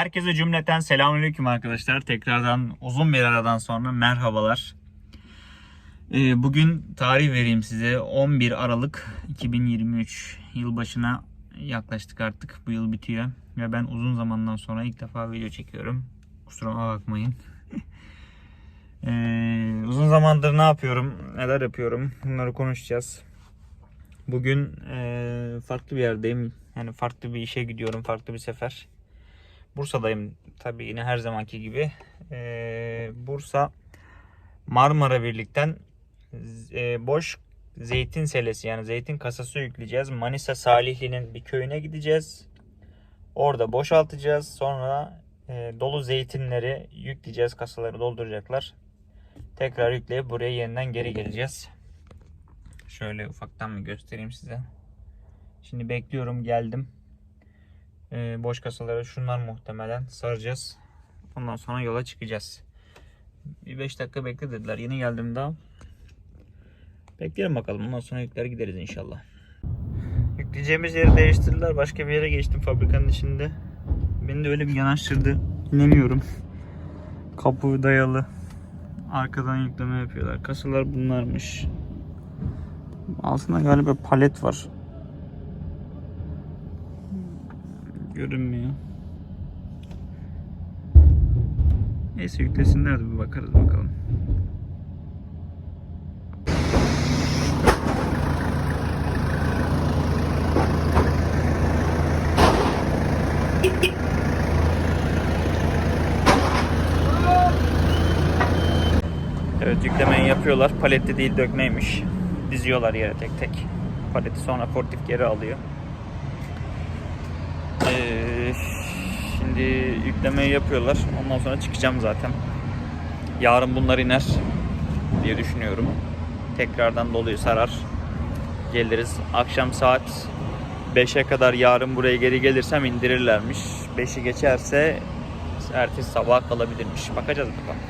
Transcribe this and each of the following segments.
Herkese cümleten selamünaleyküm arkadaşlar. Tekrardan uzun bir aradan sonra merhabalar. Ee, bugün tarih vereyim size. 11 Aralık 2023 yılbaşına yaklaştık artık. Bu yıl bitiyor. Ve ben uzun zamandan sonra ilk defa video çekiyorum. Kusuruma bakmayın. Ee, uzun zamandır ne yapıyorum, neler yapıyorum bunları konuşacağız. Bugün eee, farklı bir yerdeyim. Yani farklı bir işe gidiyorum, farklı bir sefer. Bursa'dayım tabii yine her zamanki gibi. Eee, Bursa Marmara Birlik'ten eee, boş zeytin selesi yani zeytin kasası yükleyeceğiz. Manisa Salihli'nin bir köyüne gideceğiz. Orada boşaltacağız. Sonra eee, dolu zeytinleri yükleyeceğiz. Kasaları dolduracaklar. Tekrar yükleyip buraya yeniden geri geleceğiz. Şöyle ufaktan bir göstereyim size. Şimdi bekliyorum geldim. Ee, boş kasaları şunlar muhtemelen saracağız. Ondan sonra yola çıkacağız. Bir 5 dakika bekle dediler. Yeni geldim daha. Bekleyelim bakalım. Ondan sonra yükler gideriz inşallah. Yükleyeceğimiz yeri değiştirdiler. Başka bir yere geçtim fabrikanın içinde. Beni de öyle bir yanaştırdı. İnemiyorum. Kapı dayalı. Arkadan yükleme yapıyorlar. Kasalar bunlarmış. Altında galiba palet var. Görünmüyor. Neyse yüklesinler de bir bakarız bakalım. Evet yüklemeyi yapıyorlar. Paletli değil dökmeymiş. Diziyorlar yere tek tek. Paleti sonra portif geri alıyor. Ee, şimdi yüklemeyi yapıyorlar. Ondan sonra çıkacağım zaten. Yarın bunlar iner diye düşünüyorum. Tekrardan doluyu sarar. Geliriz. Akşam saat 5'e kadar yarın buraya geri gelirsem indirirlermiş. 5'i geçerse ertesi sabah kalabilirmiş. Bakacağız bakalım.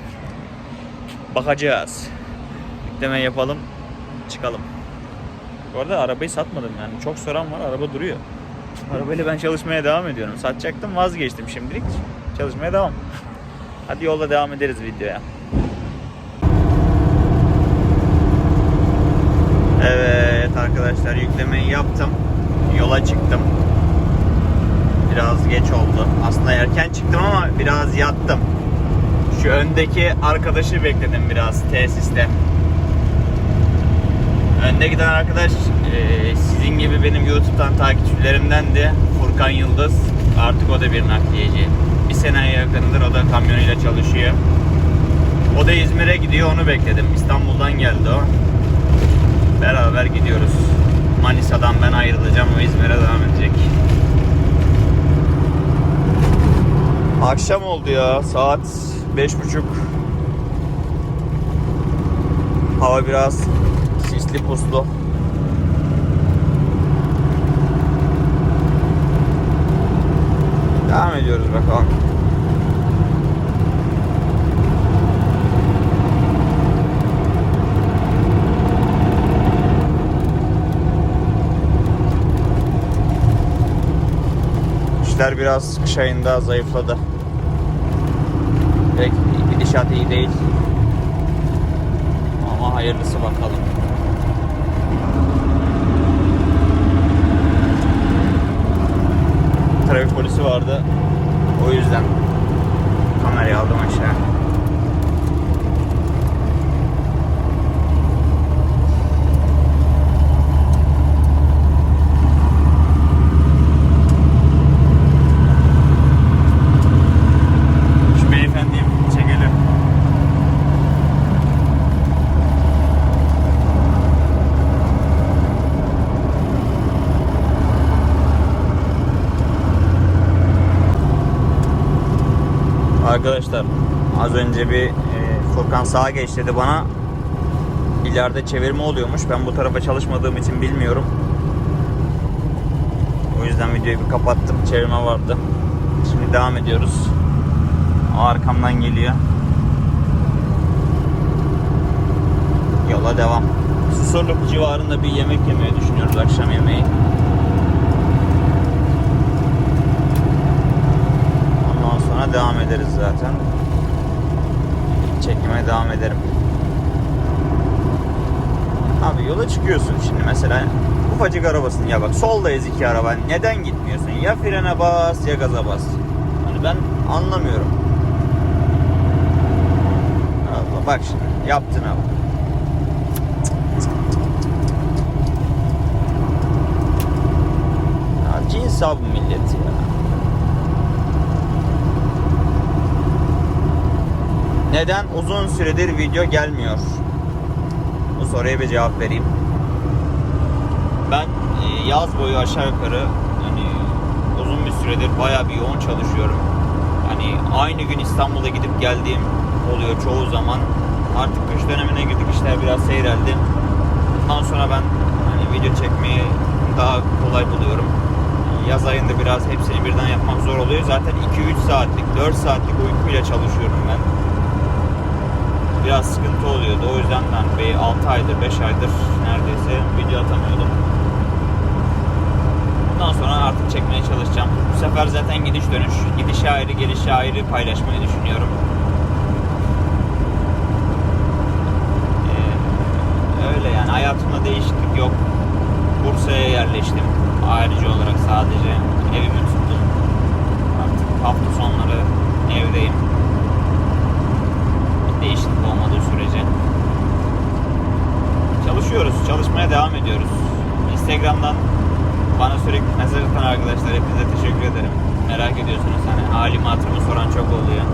Bakacağız. Yükleme yapalım. Çıkalım. Bu arada arabayı satmadım yani. Çok soran var. Araba duruyor. Arabayla ben çalışmaya devam ediyorum. Satacaktım vazgeçtim şimdilik. Çalışmaya devam. Hadi yolda devam ederiz videoya. Evet arkadaşlar yüklemeyi yaptım. Yola çıktım. Biraz geç oldu. Aslında erken çıktım ama biraz yattım. Şu öndeki arkadaşı bekledim biraz tesiste. Önde giden arkadaş e, benim YouTube'dan takipçilerimdendi. Furkan Yıldız. Artık o da bir nakliyeci. Bir seneye yakındır o da kamyonuyla çalışıyor. O da İzmir'e gidiyor onu bekledim. İstanbul'dan geldi o. Beraber gidiyoruz. Manisa'dan ben ayrılacağım o İzmir'e devam edecek. Akşam oldu ya. Saat beş buçuk. Hava biraz sisli puslu. Devam ediyoruz bakalım. İşler biraz kış ayında zayıfladı. Pek gidişat iyi değil. Ama hayırlısı bakalım. Trafik polisi vardı. O yüzden kamerayı aldım aşağı. Şu beyefendiyi çekelim. Arkadaşlar az önce bir e, Furkan sağa geç dedi bana. İleride çevirme oluyormuş. Ben bu tarafa çalışmadığım için bilmiyorum. O yüzden videoyu bir kapattım. Çevirme vardı. Şimdi devam ediyoruz. O arkamdan geliyor. Yola devam. Susurluk civarında bir yemek yemeye düşünüyoruz akşam yemeği. Ondan sonra devam ederiz zaten. Çekime devam ederim. Abi yola çıkıyorsun şimdi mesela. Ufacık arabasın. Ya bak soldayız iki araba. Neden gitmiyorsun? Ya frene bas ya gaza bas. Hani ben anlamıyorum. Allah bak şimdi yaptın abi cins abi millet ya neden uzun süredir video gelmiyor bu soruya bir cevap vereyim. Ben e, yaz boyu aşağı yukarı hani uzun bir süredir bayağı bir yoğun çalışıyorum. Hani aynı gün İstanbul'a gidip geldiğim oluyor çoğu zaman. Artık kış dönemine girdik işler biraz seyreldi. Bundan sonra ben hani video çekmeyi daha kolay buluyorum. Yaz ayında biraz hepsini birden yapmak zor oluyor. Zaten 2-3 saatlik, 4 saatlik uykuyla çalışıyorum ben biraz sıkıntı oluyordu. O yüzden ben bir 6 aydır, 5 aydır neredeyse video atamıyordum. Bundan sonra artık çekmeye çalışacağım. Bu sefer zaten gidiş dönüş, gidişi ayrı, gelişi ayrı paylaşmayı düşünüyorum. Ee, öyle yani hayatımda değişiklik yok. Bursa'ya yerleştim. Ayrıca olarak sadece evimi tuttum. Artık hafta sonları evdeyim değişiklik olmadığı sürece çalışıyoruz, çalışmaya devam ediyoruz. Instagram'dan bana sürekli mesaj atan arkadaşlar hepinize teşekkür ederim. Merak ediyorsunuz hani halimi hatırımı soran çok oluyor.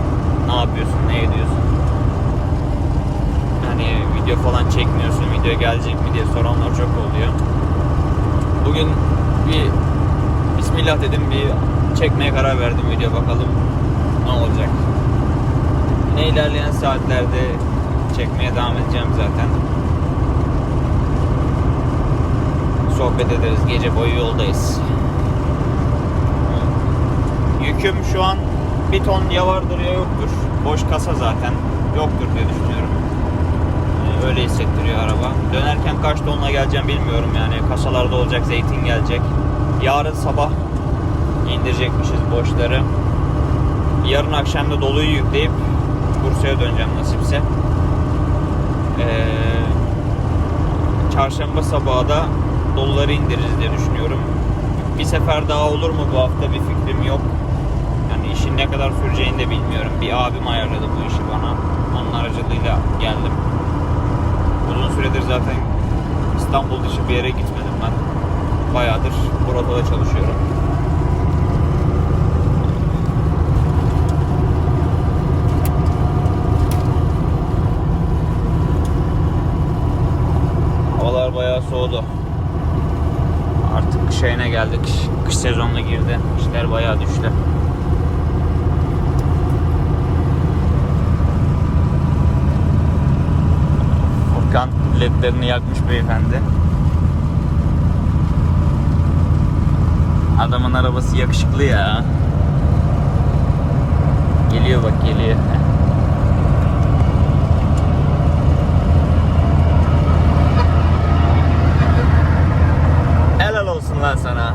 Ne yapıyorsun, ne ediyorsun? Hani video falan çekmiyorsun, video gelecek mi diye soranlar çok oluyor. Bugün bir Bismillah dedim bir çekmeye karar verdim video bakalım ne olacak. Yine ilerleyen saatlerde çekmeye devam edeceğim zaten. Sohbet ederiz. Gece boyu yoldayız. Yüküm şu an bir ton ya vardır ya yoktur. Boş kasa zaten. Yoktur diye düşünüyorum. Ee, Öyle hissettiriyor araba. Dönerken kaç tonla geleceğim bilmiyorum yani. Kasalarda olacak, zeytin gelecek. Yarın sabah indirecekmişiz boşları. Yarın akşam da doluyu yükleyip Bursa'ya döneceğim nasipse. Ee, çarşamba sabahı da doluları indiririz diye düşünüyorum. Bir sefer daha olur mu bu hafta bir fikrim yok. Yani işin ne kadar süreceğini de bilmiyorum. Bir abim ayarladı bu işi bana. Onun aracılığıyla geldim. Uzun süredir zaten İstanbul dışı bir yere gitmedim ben. Bayağıdır burada da çalışıyorum. Havalar bayağı soğudu. Artık kış ayına geldik. Kış sezonuna girdi. İşler bayağı düştü. Furkan ledlerini yakmış beyefendi. Adamın arabası yakışıklı ya. Geliyor bak geliyor. Helal olsun lan sana.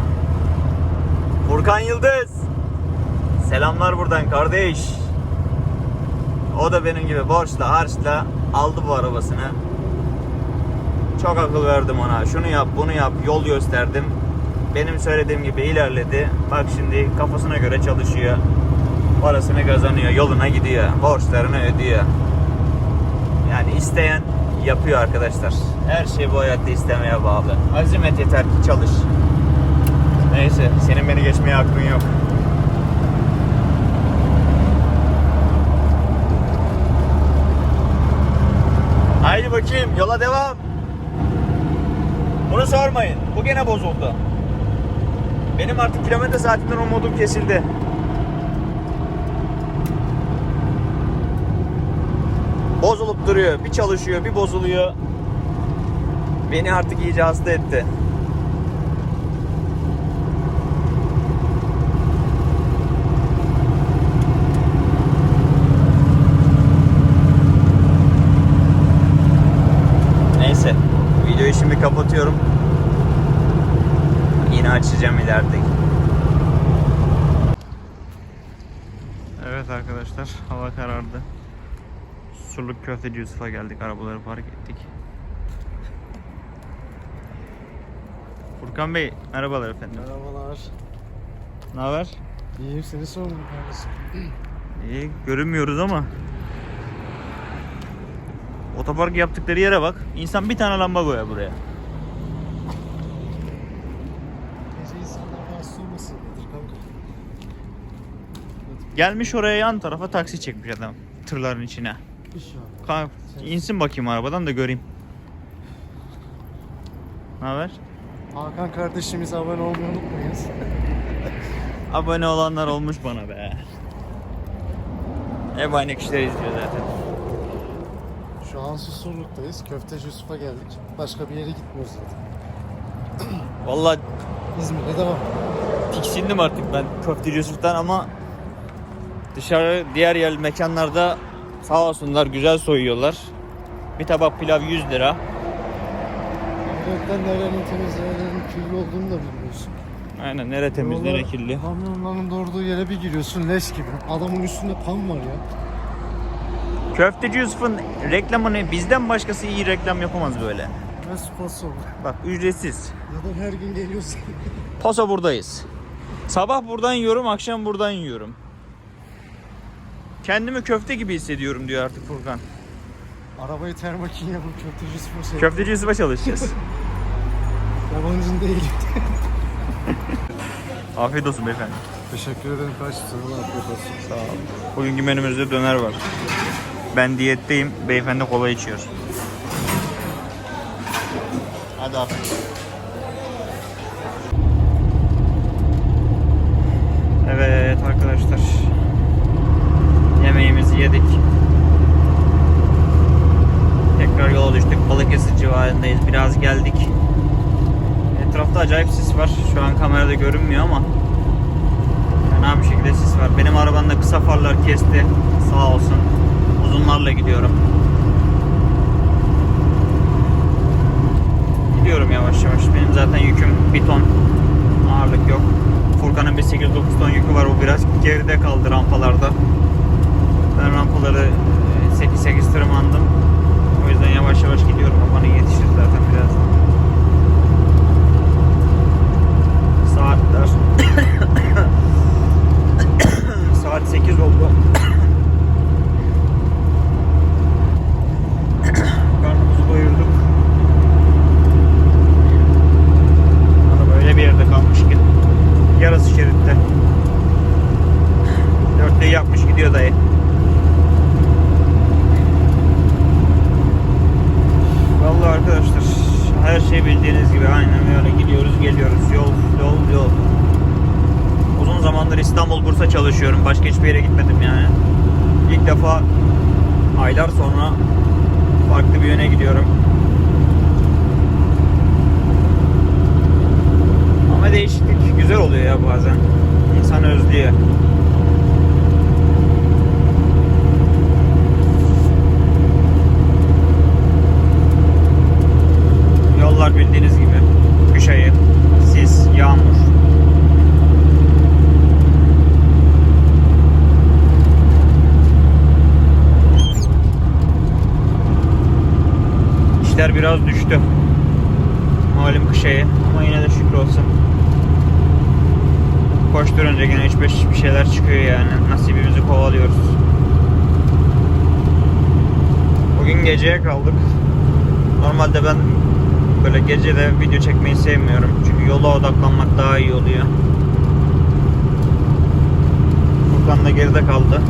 Furkan Yıldız. Selamlar buradan kardeş. O da benim gibi borçla harçla aldı bu arabasını. Çok akıl verdim ona. Şunu yap, bunu yap, yol gösterdim. Benim söylediğim gibi ilerledi. Bak şimdi kafasına göre çalışıyor. Parasını kazanıyor, yoluna gidiyor. Borçlarını ödüyor. Yani isteyen yapıyor arkadaşlar. Her şey bu hayatta istemeye bağlı. Azimet yeter ki çalış. Neyse, senin beni geçmeye hakkın yok. Haydi bakayım, yola devam. Bunu sormayın. Bu gene bozuldu. Benim artık kilometre saatinden umudum kesildi. Bozulup duruyor. Bir çalışıyor, bir bozuluyor. Beni artık iyice hasta etti. Neyse. Videoyu şimdi kapatıyorum. Yine açacağım ileride. Evet arkadaşlar hava karardı. Surluk köfteci Yusuf'a geldik. Arabaları park ettik. Furkan Bey merhabalar efendim. Merhabalar. Ne haber? İyiyim seni sormadım kardeşim. İyi görünmüyoruz ama. Otopark yaptıkları yere bak. İnsan bir tane lamba koyar buraya. Gelmiş oraya yan tarafa taksi çekmiş adam. Tırların içine. Kanka insin bakayım arabadan da göreyim. Ne haber? Hakan kardeşimize abone olmayı unutmayınız. Abone olanlar olmuş bana be. Hep aynı kişiler izliyor zaten. Şu an Susurluk'tayız. Köfteci Yusuf'a geldik. Başka bir yere gitmiyoruz zaten. Vallahi İzmir'e devam. tiksindim artık ben köfteci Yusuf'tan ama dışarı diğer yer mekanlarda sağ olsunlar güzel soyuyorlar. Bir tabak pilav 100 lira. Yürekten nerenin temiz, nerenin kirli olduğunu da bilmiyorsun. Aynen nere temiz nere kirli. Kamyonların doğurduğu yere bir giriyorsun leş gibi. Adamın üstünde kan var ya. Köfteci Yusuf'un reklamını bizden başkası iyi reklam yapamaz böyle. Ne sponsor. Bak ücretsiz. Ya da her gün geliyorsun. Paso buradayız. Sabah buradan yiyorum, akşam buradan yiyorum. Kendimi köfte gibi hissediyorum diyor artık Furkan. Arabayı termakin yapıp köfteci Yusuf'a şey. Köfteci Yusuf'a çalışacağız. Yabancın değilim. Afiyet olsun beyefendi. Teşekkür ederim kardeşim. Sana da afiyet olsun. Sağ olun. Bugünkü menümüzde döner var. Ben diyetteyim, beyefendi kola içiyor. Hadi afiyet olsun. Evet arkadaşlar. Yemeğimizi yedik. Tekrar yola düştük. Balıkesir civarındayız. Biraz geldik. Etrafta acayip sis var. Şu an kamerada görünmüyor ama fena bir şekilde sis var. Benim arabanın da kısa farlar kesti. Sağ olsun. Uzunlarla gidiyorum. Gidiyorum yavaş yavaş. Benim zaten yüküm bir ton. Ağırlık yok. Furkan'ın bir 8-9 ton yükü var. O biraz geride kaldı rampalarda. Ben rampaları 8-8 tırmandım. O yüzden yavaş yavaş gidiyorum. Bana yetişir zaten birazdan. Saatler Saat 8 oldu. Karnımızı doyurduk. Araba öyle bir yerde kalmış ki. Yarısı şeritte. Dörtteyi yapmış gidiyor dayı. Vallahi arkadaşlar her şey bildiğiniz gibi aynen öyle gidiyoruz geliyoruz yol yol yol. Uzun zamandır İstanbul Bursa çalışıyorum. Başka hiçbir yere gitmedim yani. İlk defa aylar sonra farklı bir yöne gidiyorum. Ama değişiklik güzel oluyor ya bazen. İnsan özlüyor. Yollar bildiğiniz gibi. Kış ayı, sis, yağmur. İşler biraz düştü. Malum kış ayı ama yine de şükür olsun. Koşturunca yine 3-5 bir şeyler çıkıyor yani. Nasibimizi kovalıyoruz. Bugün geceye kaldık. Normalde ben böyle gece de video çekmeyi sevmiyorum. Çünkü yola odaklanmak daha iyi oluyor. Furkan da geride kaldı.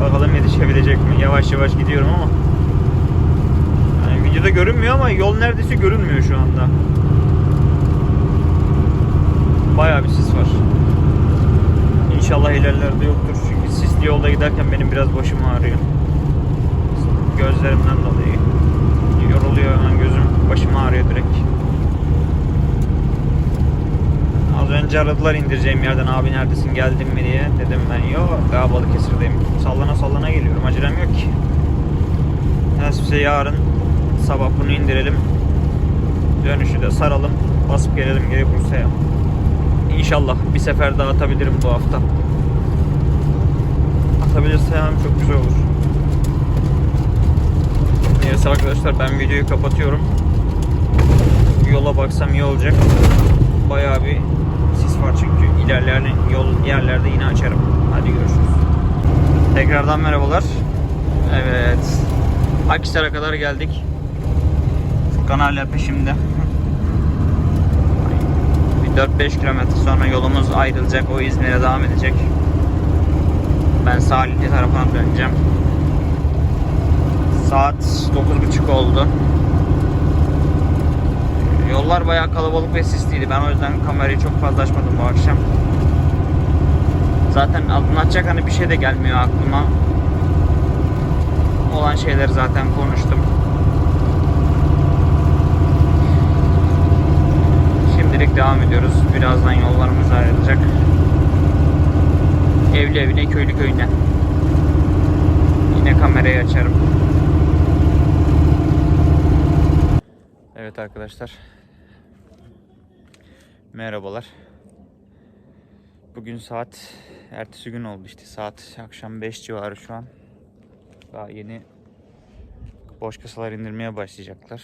Bakalım yetişebilecek mi? Yavaş yavaş gidiyorum ama. Yani videoda görünmüyor ama yol neredeyse görünmüyor şu anda. Bayağı bir sis var. İnşallah ilerlerde yoktur. Çünkü sisli yolda giderken benim biraz başım ağrıyor. Gözlerimden dolayı. Yoruluyor hemen gözüm. Başım ağrıyor direkt. Az önce aradılar indireceğim yerden abi neredesin geldin mi diye. Dedim ben yok daha Balıkesir'deyim. Sallana sallana geliyorum. Acelem yok ki. Nasipse yarın sabah bunu indirelim. Dönüşü de saralım. Basıp gelelim geri Bursa'ya. İnşallah bir sefer daha atabilirim bu hafta. hem çok güzel olur. Neyse arkadaşlar ben videoyu kapatıyorum. Yola baksam iyi olacak. Bayağı bir sis var çünkü ilerleyen yol yerlerde yine açarım. Hadi görüşürüz. Tekrardan merhabalar. Evet. Akhisar'a kadar geldik. Furkan peşimde. Bir 4-5 kilometre sonra yolumuz ayrılacak. O İzmir'e devam edecek. Ben Salihli tarafına döneceğim. Saat 9.30 oldu. Yollar bayağı kalabalık ve sisliydi. Ben o yüzden kamerayı çok fazla açmadım bu akşam. Zaten anlatacak hani bir şey de gelmiyor aklıma. Olan şeyleri zaten konuştum. Şimdilik devam ediyoruz. Birazdan yollarımız ayrılacak. Evli evine, köylü köyüne. Yine kamerayı açarım. Evet arkadaşlar. Merhabalar. Bugün saat ertesi gün oldu işte saat akşam 5 civarı şu an. Daha yeni boş kasalar indirmeye başlayacaklar.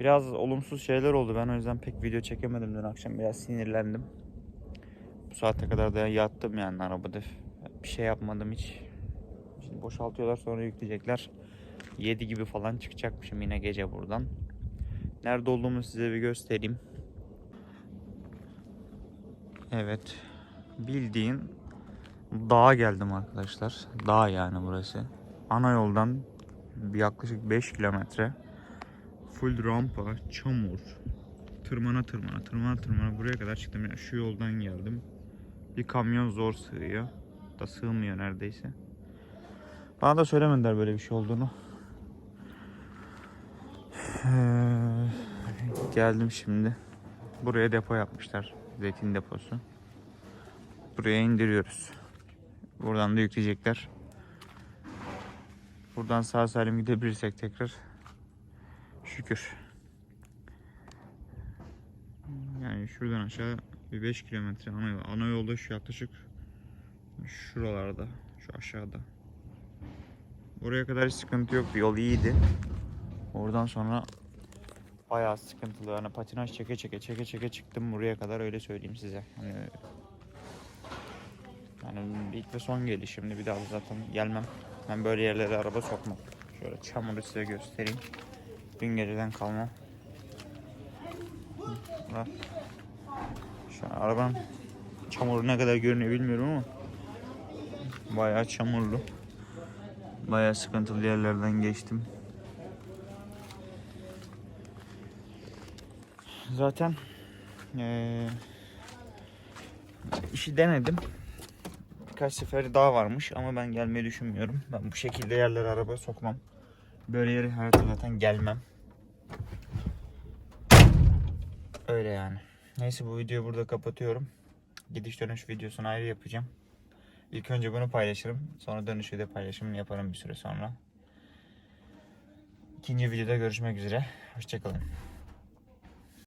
Biraz olumsuz şeyler oldu. Ben o yüzden pek video çekemedim dün akşam. Biraz sinirlendim. Bu saate kadar da yattım yani arabada. Bir şey yapmadım hiç. Şimdi boşaltıyorlar sonra yükleyecekler. 7 gibi falan çıkacakmışım yine gece buradan. Nerede olduğumu size bir göstereyim. Evet. Bildiğin dağa geldim arkadaşlar. Dağ yani burası. Ana yoldan yaklaşık 5 kilometre. Full rampa, çamur. Tırmana tırmana, tırmana tırmana buraya kadar çıktım. Yani şu yoldan geldim. Bir kamyon zor sığıyor. Da sığmıyor neredeyse. Bana da söylemediler böyle bir şey olduğunu. Ee, geldim şimdi. Buraya depo yapmışlar. Zeytin deposu. Buraya indiriyoruz. Buradan da yükleyecekler. Buradan sağ salim gidebilirsek tekrar şükür. Yani şuradan aşağı bir 5 kilometre ana, ana yolda şu yaklaşık şuralarda, şu aşağıda. Oraya kadar sıkıntı yoktu. Yol iyiydi. Oradan sonra bayağı sıkıntılı. Yani patinaj çeke çeke çeke çeke çıktım buraya kadar öyle söyleyeyim size. Hani yani ilk ve son gelişimdi. Bir daha zaten gelmem. Ben böyle yerlere araba sokmam. Şöyle çamuru size göstereyim. Dün geceden kalma. Bak. Şu an arabanın çamuru ne kadar görünüyor bilmiyorum ama bayağı çamurlu. Bayağı sıkıntılı yerlerden geçtim. Zaten eee işi denedim. Birkaç sefer daha varmış ama ben gelmeyi düşünmüyorum. Ben bu şekilde yerlere araba sokmam. Böyle yere hayatta zaten gelmem. Öyle yani. Neyse bu videoyu burada kapatıyorum. Gidiş dönüş videosunu ayrı yapacağım. İlk önce bunu paylaşırım. Sonra dönüş video paylaşımını yaparım bir süre sonra. İkinci videoda görüşmek üzere. Hoşçakalın.